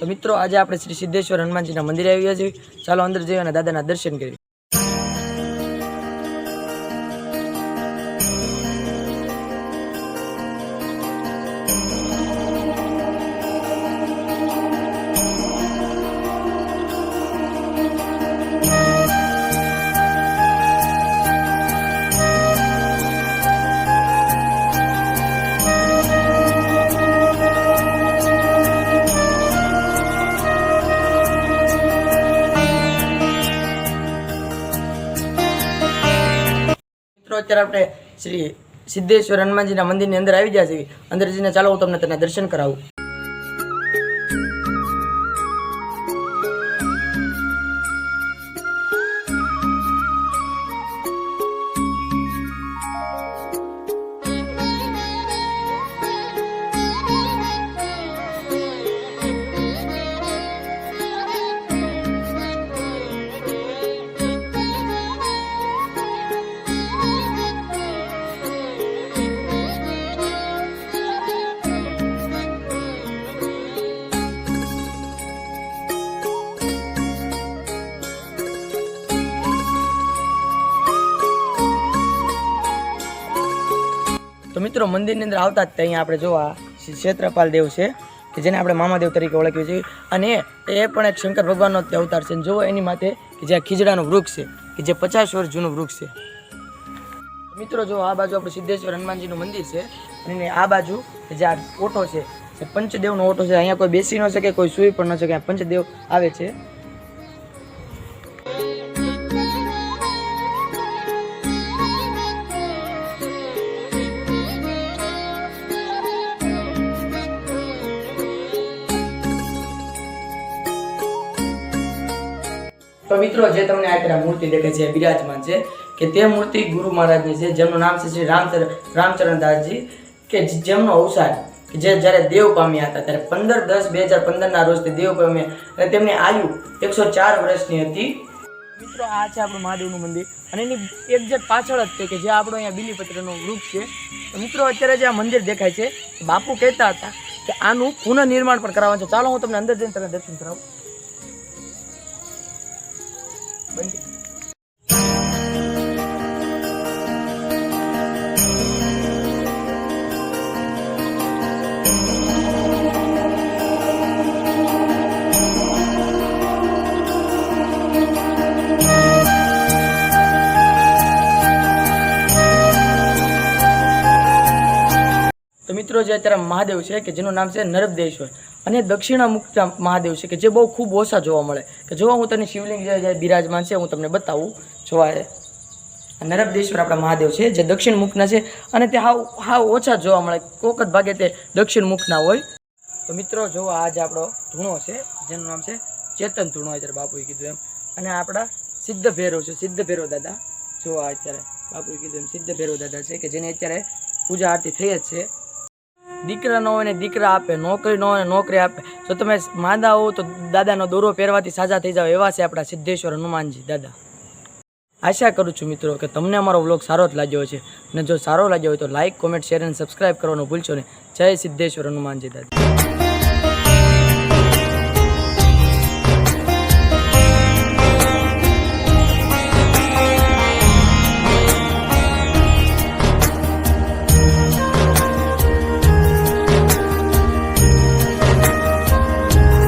તો મિત્રો, આજે આપણે શ્રી સિદ્ધેશ્વર હનુમાનજીના મંદિરે આવ્યા છીએ. ચાલો અંદર જઈએ અને દાદાના દર્શન કરીએ. મિત્રો અત્યારે આપણે શ્રી સિદ્ધેશ્વર હનુમાનજીના મંદિરની અંદર આવી ગયા છીએ. અંદરજીને ચાલો હું તમને તેના દર્શન કરાવું. તો મિત્રો, મંદિરની અંદર આવતા જ ત્યાં આપણે જોવા ક્ષેત્રપાલ દેવ છે, કે જેને આપણે મામાદેવ તરીકે ઓળખીએ છીએ. અને એ પણ એક શંકર ભગવાનનો જ અવતાર છે. જુઓ એની માથે કે જે આ ખીજડાનું વૃક્ષ છે, કે જે પચાસ વર્ષ જૂનું વૃક્ષ છે. મિત્રો જો આ બાજુ આપણે સિદ્ધેશ્વર હનુમાનજીનું મંદિર છે. અને આ બાજુ જે આ ઓટો છે પંચદેવનો ઓટો છે, અહીંયા કોઈ બેસી ન શકે, કોઈ સૂઈ પણ ન શકે પંચદેવ આવે છે. તો મિત્રો, જે તમને આ મૂર્તિ દેખાય છે બિરાજમાન છે, કે તે મૂર્તિ ગુરુ મહારાજની છે, જેમનું નામ છે શ્રી રામચર રામચરણદાસજી, કે જેમનો અવસાન જે જ્યારે દેવ પામ્યા હતા, ત્યારે પંદર દસ બે હજાર પંદરના રોજથી દેવ પામ્યા. અને તેમની આયુ એકસો ચાર વર્ષની હતી. મિત્રો, આ છે આપણું મહાદેવનું મંદિર. અને એની એક્ઝેક્ટ પાછળ જ છે કે જે આપણો અહીંયા બીલીપત્રનું વૃક્ષ છે. મિત્રો, અત્યારે જે આ મંદિર દેખાય છે, બાપુ કહેતા હતા કે આનું પુનઃનિર્માણ પણ કરાવવાનું છે. ચાલો, હું તમને અંદર જઈને તમને દર્શન કરાવું. મિત્રો જે અત્યારે મહાદેવ છે, કે જેનું નામ છે નરબદેશ્વર. અને દક્ષિણામુખ મહાદેવ છે, કે જે બહુ ખૂબ ઓછા જોવા મળે. કે જો હું તને શિવલિંગ જે બિરાજમાન છે, હું તમને બતાવું, જોવા નરબદેશ્વર આપણા મહાદેવ છે, જે દક્ષિણ મુખના છે, અને તે હાવ હાવ ઓછા જોવા મળે. કોક જ ભાગે તે દક્ષિણ હોય. તો મિત્રો, જો આ જે આપણો ધૂણો છે, જેનું નામ છે ચેતન ધૂણો, અત્યારે બાપુએ કીધું એમ. અને આપણા સિદ્ધ ભૈરવ છે, સિદ્ધ ભૈરવ દાદા. જો આ અત્યારે બાપુએ કીધું એમ, સિદ્ધ ભૈરવ દાદા છે, કે જેની અત્યારે પૂજા આરતી થઈ જ છે. દીકરા ન હોય ને દીકરા આપે, નોકરી ન હોય ને નોકરી આપે. જો તમે માંદા હો તો દાદાનો દોરો પહેરવાથી સાજા થઈ જાવ એવા છે આપણા સિદ્ધેશ્વર હનુમાનજી, દાદા. આશા કરું છું મિત્રો કે તમને અમારો વ્લોગ સારો જ લાગ્યો છે અને જો સારો લાગ્યો હોય તો લાઇક કોમેન્ટ શેર અને સબસ્ક્રાઈબ કરવાનું ભૂલશો ને જય સિદ્ધેશ્વર હનુમાનજી, દાદા.